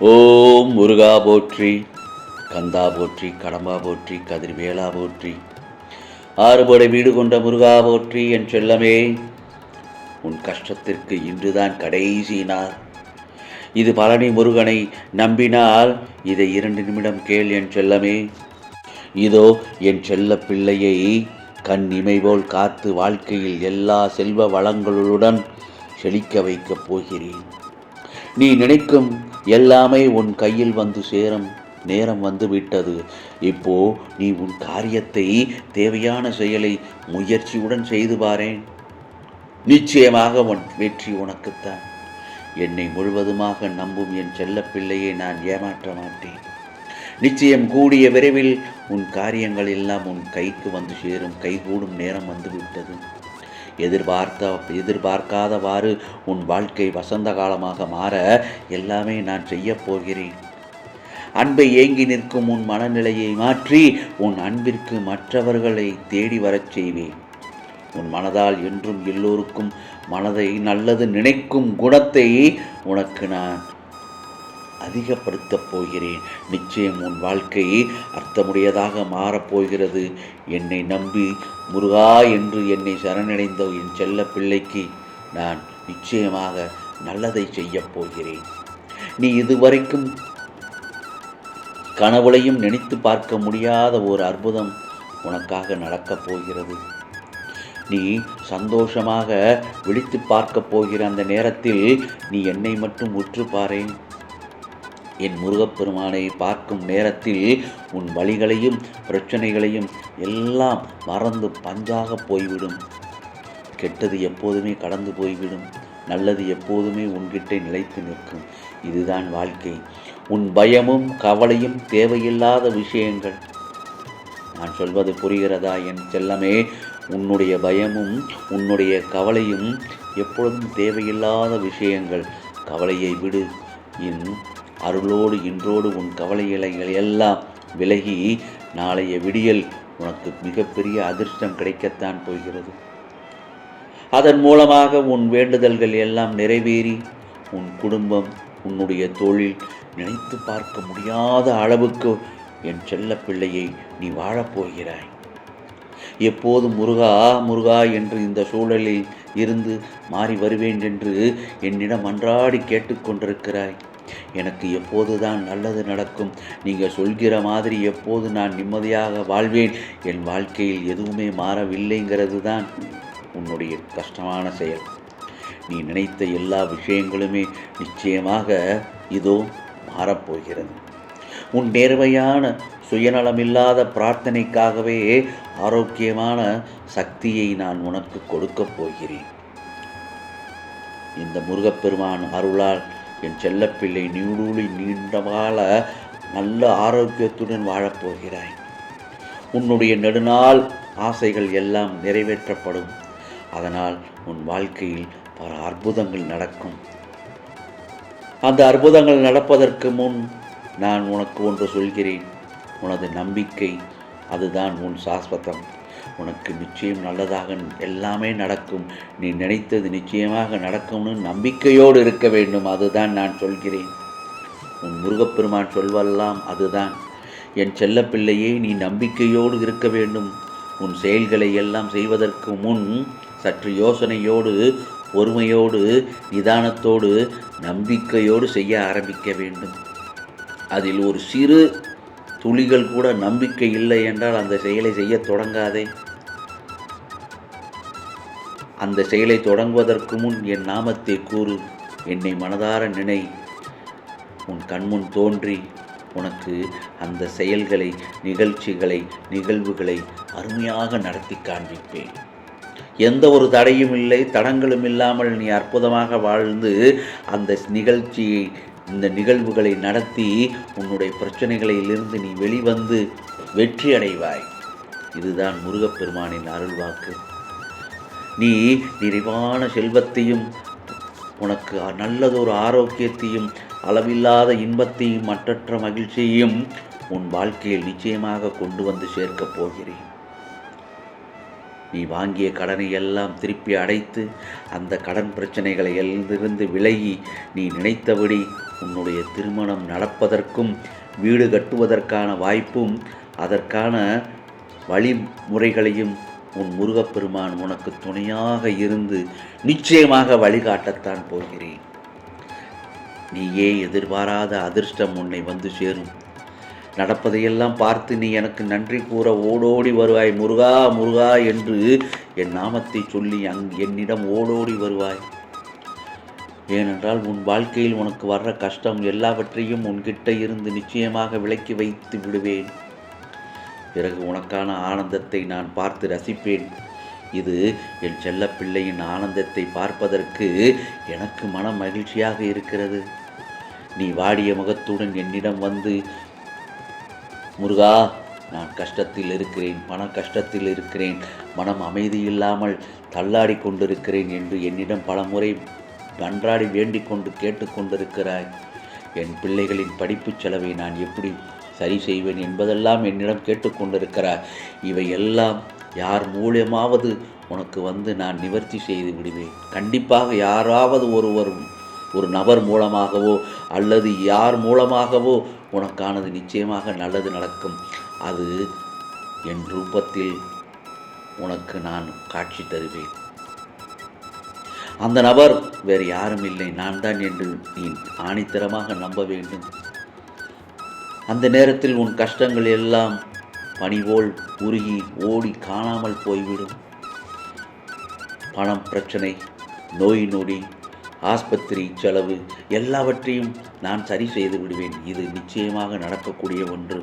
ஓம் முருகா போற்றி கந்தா போற்றி கடம்பா போற்றி கதிர்வேலா போற்றி. ஆறுபடை வீடு கொண்ட முருகா போற்றி என் செல்லமே உன் கஷ்டத்திற்கு இன்றுதான் கடைசி நாள். இது பழனி முருகனை நம்பினால் இதை இரண்டு நிமிடம் கேள் என் செல்லமே. இதோ என் செல்ல பிள்ளையை கண் இமைபோல் காத்து வாழ்க்கையில் எல்லா செல்வ வளங்களுடன் செழிக்க வைக்கப் போகிறேன். நீ நினைக்கும் எல்லாமே உன் கையில் வந்து சேரும் நேரம் வந்து விட்டது. இப்போ நீ உன் காரியத்தை தேவையான செயலை முயற்சியுடன் செய்து பாரேன். நிச்சயமாக உன் வெற்றி உனக்குத்தான். என்னை முழுவதுமாக நம்பும் என் செல்ல பிள்ளையை நான் ஏமாற்ற மாட்டேன். நிச்சயம் கூடிய விரைவில் உன் காரியங்கள் எல்லாம் உன் கைக்கு வந்து சேரும் கைகூடும் நேரம் வந்துவிட்டது எதிர்பார்த்த எதிர்பார்க்காதவாறு உன் வாழ்க்கை வசந்த காலமாக மாற எல்லாமே நான் செய்யப் போகிறேன். அன்பை ஏங்கி நிற்கும் உன் மனநிலையை மாற்றி உன் அன்பிற்கு மற்றவர்களை தேடி வரச் செய்வேன். உன் மனதால் என்றும் எல்லோருக்கும் மனதை நல்லது நினைக்கும் குணத்தை உனக்கு நான் அதிகப்படுத்தப் போகிறேன். நிச்சயம் உன் வாழ்க்கை அர்த்தமுடையதாக மாறப்போகிறது என்னை நம்பி முருகா என்று என்னை சரணடைந்த என் செல்ல பிள்ளைக்கு நான் நிச்சயமாக நல்லதை செய்யப் போகிறேன். நீ இதுவரைக்கும் கனவுளையும் நினைத்து பார்க்க முடியாத ஒரு அற்புதம் உனக்காக நடக்கப் போகிறது. நீ சந்தோஷமாக விழித்து பார்க்கப் போகிற அந்த நேரத்தில் நீ என்னை மட்டும் உற்று பாரேன். என் முருகப்பெருமானை பார்க்கும் நேரத்தில் உன் வழிகளையும் பிரச்சனைகளையும் எல்லாம் மறந்து பஞ்சாக போய்விடும். கெட்டது எப்போதுமே கடந்து போய்விடும். நல்லது எப்போதுமே உன்கிட்டே நிலைத்து நிற்கும். இதுதான் வாழ்க்கை. உன் பயமும் கவலையும் தேவையில்லாத விஷயங்கள். நான் சொல்வது புரிகிறதா என் செல்லமே? உன்னுடைய பயமும் உன்னுடைய கவலையும் எப்பொழுதும் தேவையில்லாத விஷயங்கள். கவலையை விடு. இன் அருளோடு இன்றோடு உன் கவலைகளை எல்லாம் விலகி நாளைய விடியல் உனக்கு மிகப்பெரிய அதிர்ஷ்டம் கிடைக்கத்தான் போகிறது. அதன் மூலமாக உன் வேண்டுதல்கள் எல்லாம் நிறைவேறி உன் குடும்பம் உன்னுடைய தொழில் நினைத்து பார்க்க முடியாத அளவுக்கு என் செல்ல பிள்ளையை நீ வாழப்போகிறாய் எப்போது முருகா முருகா என்று இந்த சூழலில் இருந்து மாறி வருவேன் என்று என்னிடம் அன்றாடி கேட்டுக்கொண்டிருக்கிறாய் எனக்கு எப்போதுதான் நல்லது நடக்கும்? நீங்கள் சொல்கிற மாதிரி எப்போது நான் நிம்மதியாக வாழ்வேன்? என் வாழ்க்கையில் எதுவுமே மாறவில்லைங்கிறது தான் உன்னுடைய கஷ்டமான செயல். நீ நினைத்த எல்லா விஷயங்களுமே நிச்சயமாக இதோ மாறப்போகிறது. உன் நேர்மையான சுயநலமில்லாத பிரார்த்தனைக்காகவே ஆரோக்கியமான சக்தியை நான் உனக்கு கொடுக்கப் போகிறேன். இந்த முருகப்பெருமான் அருளால் என் செல்லப்பிள்ளை நீடூழி நீண்டமால நல்ல ஆரோக்கியத்துடன் வாழப்போகிறாய். உன்னுடைய நெடுநாள் ஆசைகள் எல்லாம் நிறைவேற்றப்படும். அதனால் உன் வாழ்க்கையில் பல அற்புதங்கள் நடக்கும். அந்த அற்புதங்கள் நடப்பதற்கு முன் நான் உனக்கு ஒன்று சொல்கிறேன். உனது நம்பிக்கை அதுதான் உன் சாஸ்வதம். உனக்கு நிச்சயம் நல்லதாக எல்லாமே நடக்கும். நீ நினைத்தது நிச்சயமாக நடக்கும்னு நம்பிக்கையோடு இருக்க வேண்டும். அதுதான் நான் சொல்கிறேன். உன் முருகப்பெருமான் சொல்வெல்லாம் அதுதான். என் செல்லப்பிள்ளையே நீ நம்பிக்கையோடு இருக்க வேண்டும். உன் செயல்களை எல்லாம் செய்வதற்கு முன் சற்று யோசனையோடு பொறுமையோடு நிதானத்தோடு நம்பிக்கையோடு செய்ய ஆரம்பிக்க வேண்டும். அதில் ஒரு சிறு துளிகள் கூட நம்பிக்கை இல்லை என்றால் அந்த செயலை செய்ய தொடங்காதே. அந்த செயலை தொடங்குவதற்கு முன் என் நாமத்தை கூறு என்னை மனதார நினை. உன் கண்முன் தோன்றி உனக்கு அந்த செயல்களை நிகழ்ச்சிகளை நிகழ்வுகளை அருமையாக நடத்தி காண்பிப்பேன். எந்த ஒரு தடையும் இல்லை தடங்களும் இல்லாமல் நீ அற்புதமாக வாழ்ந்து அந்த நிகழ்ச்சியை இந்த நிகழ்வுகளை நடத்தி உன்னுடைய பிரச்சனைகளிலிருந்து நீ வெளிவந்து வெற்றி அடைவாய். இதுதான் முருகப்பெருமானின் அருள்வாக்கு நீ நிறைவான செல்வத்தையும் உனக்கு நல்லதொரு ஆரோக்கியத்தையும் அளவில்லாத இன்பத்தையும் மற்றற்ற மகிழ்ச்சியையும் உன் வாழ்க்கையில் நிச்சயமாக கொண்டு வந்து சேர்க்கப் போகிறேன். நீ வாங்கிய கடனை எல்லாம் திருப்பி அடைத்து அந்த கடன் பிரச்சனைகளை இருந்து விலகி நீ நினைத்தபடி உன்னுடைய திருமணம் நடப்பதற்கும் வீடு கட்டுவதற்கான வாய்ப்பும் அதற்கான வழிமுறைகளையும் உன் முருகப்பெருமான் உனக்கு துணையாக இருந்து நிச்சயமாக வழிகாட்டத்தான் போகிறேன். நீயே எதிர்பாராத அதிர்ஷ்டம் உன்னை வந்து சேரும். நடப்பதையெல்லாம் பார்த்து நீ எனக்கு நன்றி கூற ஓடோடி வருவாய் முருகா முருகா என்று என் நாமத்தை சொல்லி அங் என்னிடம் ஓடோடி வருவாய். ஏனென்றால் உன் வாழ்க்கையில் உனக்கு வர்ற கஷ்டம் எல்லாவற்றையும் உன்கிட்ட இருந்து நிச்சயமாக விலக்கி வைத்து விடுவேன். பிறகு உனக்கான ஆனந்தத்தை நான் பார்த்து ரசிப்பேன். இது என் செல்ல பிள்ளையின் ஆனந்தத்தை பார்ப்பதற்கு எனக்கு மன மகிழ்ச்சியாக இருக்கிறது. நீ வாடிய முகத்துடன் என்னிடம் வந்து முருகா நான் கஷ்டத்தில் இருக்கிறேன் பண கஷ்டத்தில் இருக்கிறேன் மனம் அமைதியில்லாமல் தள்ளாடி கொண்டிருக்கிறேன் என்று என்னிடம் பலமுறை அன்றாடி வேண்டிக் கொண்டு கேட்டுக்கொண்டிருக்கிறாய். என் பிள்ளைகளின் படிப்புச் செலவை நான் எப்படி சரி செய்வேன் என்பதெல்லாம் என்னிடம் கேட்டுக்கொண்டிருக்கிறாய். இவை எல்லாம் யார் மூலியமாவது உனக்கு வந்து நான் நிவர்த்தி செய்து விடுவேன். கண்டிப்பாக யாராவது ஒருவர் ஒரு நபர் மூலமாகவோ அல்லது யார் மூலமாகவோ உனக்கானது நிச்சயமாக நல்லது நடக்கும். அது என் ரூபத்தில் உனக்கு நான் காட்சி தருவேன். அந்த நபர் வேறு யாரும் இல்லை நான் தான் என்று நீ ஆணித்தரமாக நம்ப வேண்டும். அந்த நேரத்தில் உன் கஷ்டங்கள் எல்லாம் பணிபோல் உருகி ஓடி காணாமல் போய்விடும். பணம் பிரச்சனை நோய் நொடி ஆஸ்பத்திரி செலவு எல்லாவற்றையும் நான் சரி செய்து விடுவேன். இது நிச்சயமாக நடக்கக்கூடிய ஒன்று.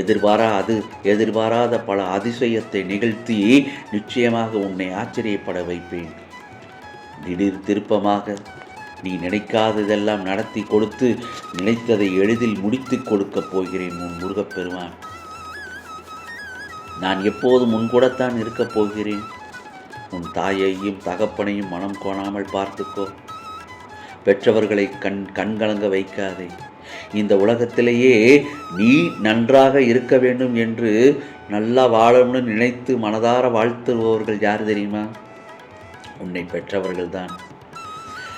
எதிர்பாரா அது எதிர்பாராத பல அதிசயத்தை நிகழ்த்தி நிச்சயமாக உன்னை ஆச்சரியப்பட வைப்பேன். திடீர் திருப்பமாக நீ நினைக்காததெல்லாம் நடத்தி கொடுத்து நினைத்ததை எளிதில் முடித்து கொடுக்கப் போகிறேன் உன் முருகப்பெருமான். நான் எப்போதும் முன்கூடத்தான் இருக்கப் போகிறேன். உன் தாயையும் தகப்பனையும் மனம் கோணாமல் பார்த்துக்கோ. பெற்றவர்களை கண் கண்கலங்க வைக்காதே. இந்த உலகத்திலேயே நீ நன்றாக இருக்க வேண்டும் என்று நல்லா வாழணும்னு நினைத்து மனதார வாழ்த்துபவர்கள் யார் தெரியுமா? உன்னை பெற்றவர்கள்தான்.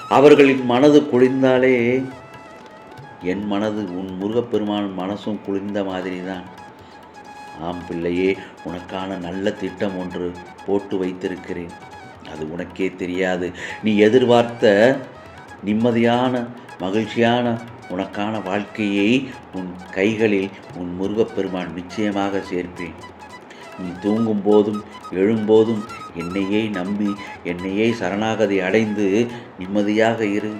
அவர்களின் மனது குளிர்ந்தாலே என் மனது உன் முருகப்பெருமான் மனசும் குளிர்ந்த மாதிரி தான் ஆம் பிள்ளையே உனக்கான நல்ல திட்டம் ஒன்று போட்டு வைத்திருக்கிறேன். அது உனக்கே தெரியாது. நீ எதிர்பார்த்த நிம்மதியான மகிழ்ச்சியான உனக்கான வாழ்க்கையை உன் கைகளில் உன் முருகப்பெருமான் நிச்சயமாக சேர்ப்பேன். நீ தூங்கும் போதும் எழும்போதும் என்னையே நம்பி என்னையே சரணாகதி அடைந்து நிம்மதியாக இரு.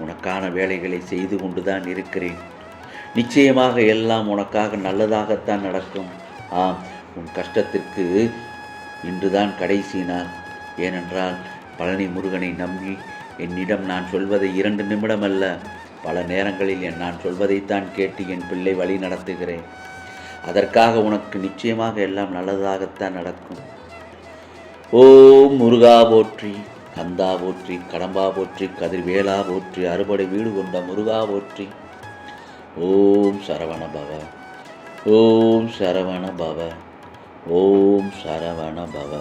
உனக்கான வேலைகளை செய்து கொண்டுதான் இருக்கிறேன். நிச்சயமாக எல்லாம் உனக்காக நல்லதாகத்தான் நடக்கும். ஆம் உன் கஷ்டத்திற்கு இன்றுதான் கடைசி நாள். ஏனென்றால் பழனி முருகனை நம்பி என்னிடம் நான் சொல்வதை இரண்டு நிமிடம் அல்ல பல நேரங்களில் என் நான் சொல்வதைத்தான் கேட்டு என் பிள்ளை வழி நடத்துகிறேன். அதற்காக உனக்கு நிச்சயமாக எல்லாம் நல்லதாகத்தான் நடக்கும். ஓம் முருகா போற்றி கந்தா போற்றி கடம்பா போற்றி கதிர்வேலா போற்றி அறுபடை வீடு கொண்ட முருகா போற்றி. ஓம் சரவண பவ. ஓம் சரவண பவ. ஓம் சரவண பவ.